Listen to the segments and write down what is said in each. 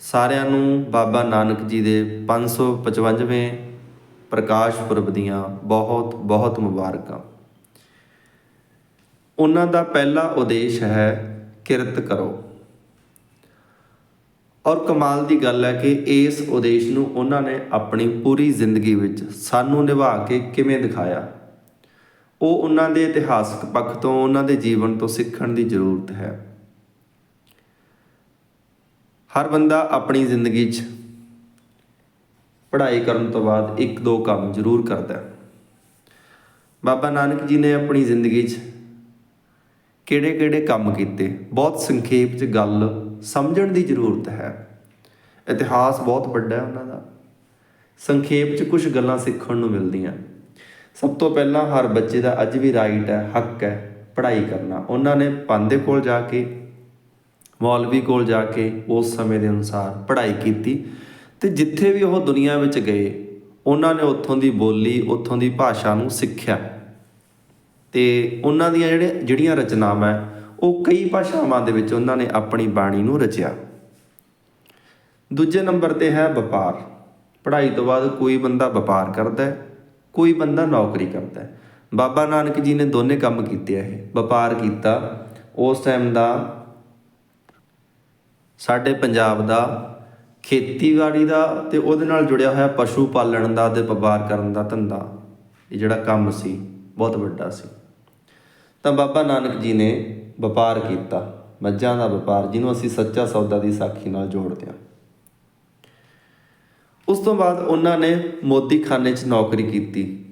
ਸਾਰਿਆਂ ਨੂੰ ਬਾਬਾ ਨਾਨਕ ਜੀ ਦੇ 555ਵੇਂ ਪ੍ਰਕਾਸ਼ ਪੁਰਬ ਦੀਆਂ ਬਹੁਤ ਬਹੁਤ ਮੁਬਾਰਕਾਂ। ਉਹਨਾਂ ਦਾ ਪਹਿਲਾ ਉਦੇਸ਼ ਹੈ ਕਿਰਤ ਕਰੋ। ਔਰ ਕਮਾਲ ਦੀ ਗੱਲ ਹੈ ਕਿ ਇਸ ਉਦੇਸ਼ ਨੂੰ ਉਹਨਾਂ ਨੇ ਆਪਣੀ ਪੂਰੀ ਜ਼ਿੰਦਗੀ ਵਿੱਚ ਸਾਨੂੰ ਨਿਭਾ ਕੇ ਕਿਵੇਂ ਦਿਖਾਇਆ। ਉਹ ਉਹਨਾਂ ਦੇ ਇਤਿਹਾਸਕ ਪੱਖ ਤੋਂ, ਉਹਨਾਂ ਦੇ ਜੀਵਨ ਤੋਂ ਸਿੱਖਣ ਦੀ ਜ਼ਰੂਰਤ ਹੈ। ਹਰ ਬੰਦਾ ਆਪਣੀ ਜ਼ਿੰਦਗੀ 'ਚ ਪੜ੍ਹਾਈ ਕਰਨ ਤੋਂ ਬਾਅਦ ਇੱਕ ਦੋ ਕੰਮ ਜ਼ਰੂਰ ਕਰਦਾ ਬਾਬਾ ਨਾਨਕ ਜੀ ਨੇ ਆਪਣੀ ਜ਼ਿੰਦਗੀ 'ਚ ਕਿਹੜੇ-ਕਿਹੜੇ ਕੰਮ ਕੀਤੇ? ਬਹੁਤ ਸੰਖੇਪ 'ਚ ਗੱਲ ਸਮਝਣ ਦੀ ਜ਼ਰੂਰਤ ਹੈ। ਇਤਿਹਾਸ ਬਹੁਤ ਵੱਡਾ ਹੈ ਉਹਨਾਂ ਦਾ। ਸੰਖੇਪ 'ਚ ਕੁਝ ਗੱਲਾਂ ਸਿੱਖਣ ਨੂੰ ਮਿਲਦੀਆਂ। ਸਭ ਤੋਂ ਪਹਿਲਾਂ ਹਰ ਬੱਚੇ ਦਾ ਅੱਜ ਵੀ ਰਾਈਟ ਹੈ, ਹੱਕ ਹੈ ਪੜ੍ਹਾਈ ਕਰਨਾ। ਉਹਨਾਂ ਨੇ ਪਾਂਦੇ ਕੋਲ ਜਾ ਕੇ ਮੌਲਵੀ ਕੋਲ ਜਾ ਕੇ ਉਸ ਸਮੇਂ ਦੇ ਅਨੁਸਾਰ ਪੜ੍ਹਾਈ ਕੀਤੀ ਤੇ ਜਿੱਥੇ ਵੀ ਉਹ ਦੁਨੀਆ ਵਿੱਚ ਗਏ, ਉਹਨਾਂ ਨੇ ਉੱਥੋਂ ਦੀ ਬੋਲੀ, ਉੱਥੋਂ ਦੀ ਭਾਸ਼ਾ ਨੂੰ ਸਿੱਖਿਆ। ਤੇ ਉਹਨਾਂ ਦੀਆਂ ਜਿਹੜੇ, ਜਿਹੜੀਆਂ ਰਚਨਾਵਾਂ ਉਹ ਕਈ ਭਾਸ਼ਾਵਾਂ ਦੇ ਵਿੱਚ ਉਹਨਾਂ ਨੇ ਆਪਣੀ ਬਾਣੀ ਨੂੰ ਰਚਿਆ। ਦੂਜੇ ਨੰਬਰ ਤੇ ਹੈ ਵਪਾਰ। ਪੜ੍ਹਾਈ ਤੋਂ ਬਾਅਦ ਕੋਈ ਬੰਦਾ ਵਪਾਰ ਕਰਦਾ ਹੈ, ਕੋਈ ਬੰਦਾ ਨੌਕਰੀ ਕਰਦਾ ਹੈ। ਬਾਬਾ ਨਾਨਕ ਜੀ ਨੇ ਦੋਨੇ ਕੰਮ ਕੀਤੇ ਇਹ। ਵਪਾਰ ਕੀਤਾ, ਉਸ ਟਾਈਮ ਦਾ ਸਾਡੇ ਪੰਜਾਬ ਦਾ ਖੇਤੀਬਾੜੀ ਦਾ ਅਤੇ ਉਹਦੇ ਨਾਲ ਜੁੜਿਆ ਹੋਇਆ ਪਸ਼ੂ ਪਾਲਣ ਦਾ ਅਤੇ ਵਪਾਰ ਕਰਨ ਦਾ ਧੰਦਾ। ਇਹ ਜਿਹੜਾ ਕੰਮ ਸੀ, ਬਹੁਤ ਵੱਡਾ ਸੀ। ਤਾਂ ਬਾਬਾ ਨਾਨਕ ਜੀ ਨੇ ਵਪਾਰ ਕੀਤਾ, ਮੱਝਾਂ ਦਾ ਵਪਾਰ, ਜਿਹਨੂੰ ਅਸੀਂ ਸੱਚਾ ਸੌਦਾ ਦੀ ਸਾਖੀ ਨਾਲ ਜੋੜਦੇ ਹਾਂ। ਉਸ ਤੋਂ ਬਾਅਦ ਉਹਨਾਂ ਨੇ ਮੋਦੀਖਾਨੇ 'ਚ ਨੌਕਰੀ ਕੀਤੀ,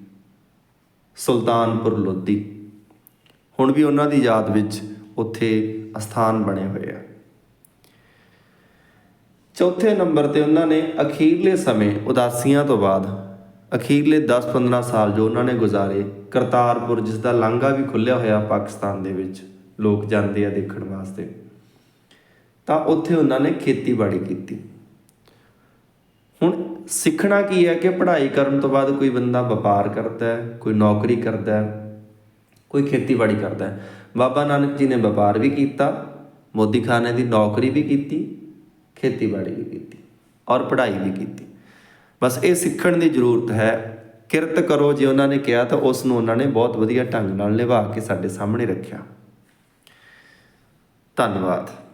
ਸੁਲਤਾਨਪੁਰ ਲੋਧੀ। ਹੁਣ ਵੀ ਉਹਨਾਂ ਦੀ ਯਾਦ ਵਿੱਚ ਉੱਥੇ ਅਸਥਾਨ ਬਣੇ ਹੋਏ ਆ। ਚੌਥੇ ਨੰਬਰ ਤੇ ਉਹਨਾਂ ਨੇ ਅਖੀਰਲੇ ਸਮੇਂ ਉਦਾਸੀਆਂ ਤੋਂ ਬਾਅਦ ਅਖੀਰਲੇ 10-15 ਸਾਲ ਜੋ ਉਹਨਾਂ ਨੇ ਗੁਜ਼ਾਰੇ, ਕਰਤਾਰਪੁਰ, ਜਿਸ ਦਾ ਲਾਂਘਾ ਵੀ ਖੁੱਲਿਆ ਹੋਇਆ ਪਾਕਿਸਤਾਨ ਦੇ ਵਿੱਚ, ਲੋਕ ਜਾਂਦੇ ਆ ਦੇਖਣ ਵਾਸਤੇ। ਤਾਂ ਉੱਥੇ ਉਹਨਾਂ ਨੇ ਖੇਤੀਬਾੜੀ ਕੀਤੀ। ਹੁਣ ਸਿੱਖਣਾ ਕੀ ਹੈ ਕਿ ਪੜ੍ਹਾਈ ਕਰਨ ਤੋਂ ਬਾਅਦ ਕੋਈ ਬੰਦਾ ਵਪਾਰ ਕਰਦਾ ਹੈ, ਕੋਈ ਨੌਕਰੀ ਕਰਦਾ ਹੈ, ਕੋਈ ਖੇਤੀਬਾੜੀ ਕਰਦਾ ਹੈ। ਬਾਬਾ ਨਾਨਕ ਜੀ ਨੇ ਵਪਾਰ ਵੀ ਕੀਤਾ, ਮੋਦੀ ਖਾਨੇ ਦੀ ਨੌਕਰੀ ਵੀ ਕੀਤੀ ਖੇਤੀਬਾੜੀ ਵੀ ਕੀਤੀ ਔਰ ਪੜ੍ਹਾਈ ਵੀ ਕੀਤੀ। ਬਸ ਇਹ ਸਿੱਖਣ ਦੀ ਜ਼ਰੂਰਤ ਹੈ। ਕਿਰਤ ਕਰੋ, ਜੇ ਉਹਨਾਂ ਨੇ ਕਿਹਾ ਤਾਂ ਉਸ ਨੂੰ ਉਹਨਾਂ ਨੇ ਬਹੁਤ ਵਧੀਆ ਢੰਗ ਨਾਲ ਨਿਭਾ ਕੇ ਸਾਡੇ ਸਾਹਮਣੇ ਰੱਖਿਆ। ਧੰਨਵਾਦ।